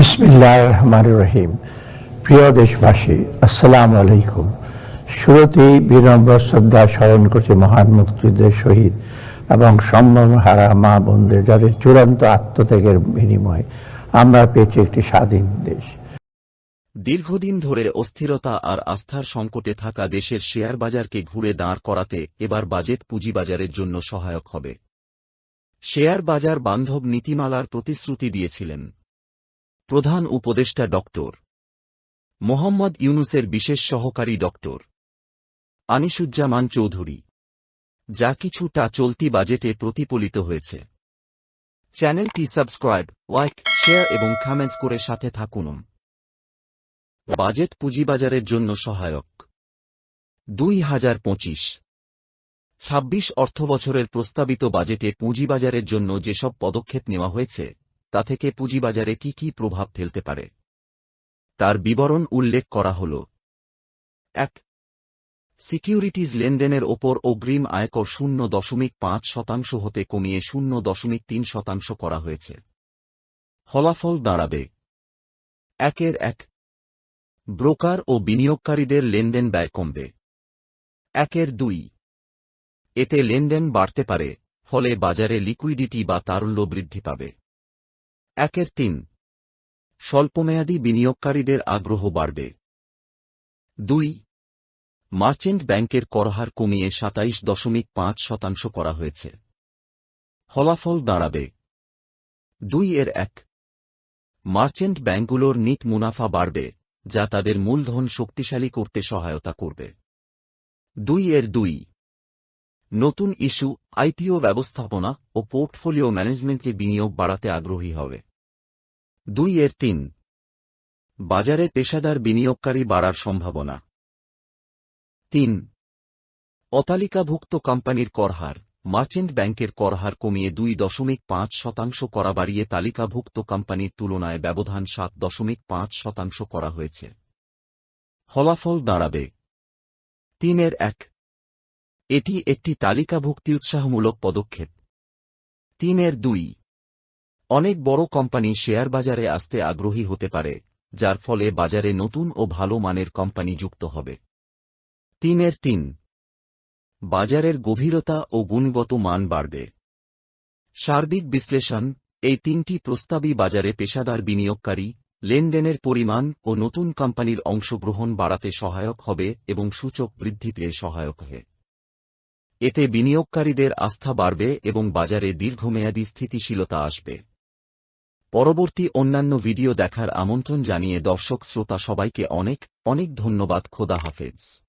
বিসমিল্লাহ রহমান রহিম প্রিয় দেশবাসী, আসসালামু আলাইকুম। শুরুতেই বিনম্র শ্রদ্ধা স্মরণ করছি মহান মুক্তিযুদ্ধের শহীদ এবং সম্ভ্রম হারা মা বোনদের, যাদের চূড়ান্ত আত্মত্যাগের বিনিময়ে আমরা পেয়েছি একটি স্বাধীন দেশ। দীর্ঘদিন ধরে অস্থিরতা আর আস্থার সংকটে থাকা দেশের শেয়ার বাজারকে ঘুরে দাঁড় করাতে এবার বাজেট পুঁজিবাজারের জন্য সহায়ক হবে। শেয়ার বাজার বান্ধব নীতিমালার প্রতিশ্রুতি দিয়েছিলেন। প্রধান উপদেষ্টা ডক্টর। মোহাম্মদ ইউনুসের বিশেষ সহকারী ডক্টর। আনিসুজ্জামান চৌধুরী। যা কিছুটা চলতি বাজেটে প্রতিফলিত হয়েছে। চ্যানেলটি সাবস্ক্রাইব, লাইক, শেয়ার এবং কমেন্টস করে সাথে থাকুন। বাজেট পুঁজিবাজারের জন্য সহায়ক। দুই হাজার পঁচিশ। ছাব্বিশ অর্থবছরের প্রস্তাবিত বাজেটে পুঁজিবাজারের জন্য যেসব পদক্ষেপ নেওয়া হয়েছে তা থেকে পুঁজিবাজারে কি কি প্রভাব ফেলতে পারে? তার বিবরণ উল্লেখ করা হল। এক, সিকিউরিটিজ লেনদেনের ওপর অগ্রিম আয়কর শূন্য দশমিক পাঁচ শতাংশ হতে কমিয়ে শূন্য দশমিক তিন শতাংশ করা হয়েছে। ফলাফল দাঁড়াবে। একের এক, ব্রোকার ও বিনিয়োগকারীদের লেনদেন ব্যয় কমবে। একের দুই, এতে লেনদেন বাড়তে পারে, ফলে বাজারে লিকুইডিটি বা তারল্য বৃদ্ধি পাবে। একের তিন। স্বল্পমেয়াদী বিনিয়োগকারীদের আগ্রহ বাড়বে। দুই। মার্চেন্ট ব্যাংকের করহার কমিয়ে সাতাইশ দশমিক পাঁচ শতাংশ করা হয়েছে। ফলাফল দাঁড়াবে। দুই এর এক। মার্চেন্ট ব্যাংকগুলোর নিট মুনাফা বাড়বে, যা তাদের মূলধন শক্তিশালী করতে সহায়তা করবে। দুই এর দুই। নতুন ইস্যু আইপিও ব্যবস্থাপনা ও পোর্টফোলিও ম্যানেজমেন্টে বিনিয়োগ বাড়াতে আগ্রহী হবে। দুই এর তিন। বাজারে পেশাদার বিনিয়োগকারী বাড়ার সম্ভাবনা। তিন। অতালিকাভুক্ত কোম্পানির করহার মার্চেন্ট ব্যাংকের করহার কমিয়ে দুই দশমিক পাঁচ শতাংশ করা বাড়িয়ে তালিকাভুক্ত কোম্পানির তুলনায় ব্যবধান সাত দশমিক পাঁচ শতাংশ করা হয়েছে। ফলাফল দাঁড়াবে। তিনের এক। এটি একটি তালিকাভুক্তি উৎসাহমূলক পদক্ষেপ। তিনের দুই। অনেক বড় কোম্পানি শেয়ার বাজারে আসতে আগ্রহী হতে পারে, যার ফলে বাজারে নতুন ও ভালো মানের কোম্পানি যুক্ত হবে। তিনের তিন। বাজারের গভীরতা ও গুণগত মান বাড়বে। সার্বিক বিশ্লেষণ, এই তিনটি প্রস্তাবী বাজারে পেশাদার বিনিয়োগকারী, লেনদেনের পরিমাণ ও নতুন কোম্পানির অংশগ্রহণ বাড়াতে সহায়ক হবে এবং সূচক বৃদ্ধি পেয়ে সহায়ক হবে এতে বিনিয়োগকারীদের আস্থা বাড়বে এবং বাজারে দীর্ঘমেয়াদী স্থিতিশীলতা আসবে। পরবর্তী অন্যান্য ভিডিও দেখার আমন্ত্রণ জানিয়ে দর্শক শ্রোতা সবাইকে অনেক অনেক ধন্যবাদ। খোদা হাফেজ।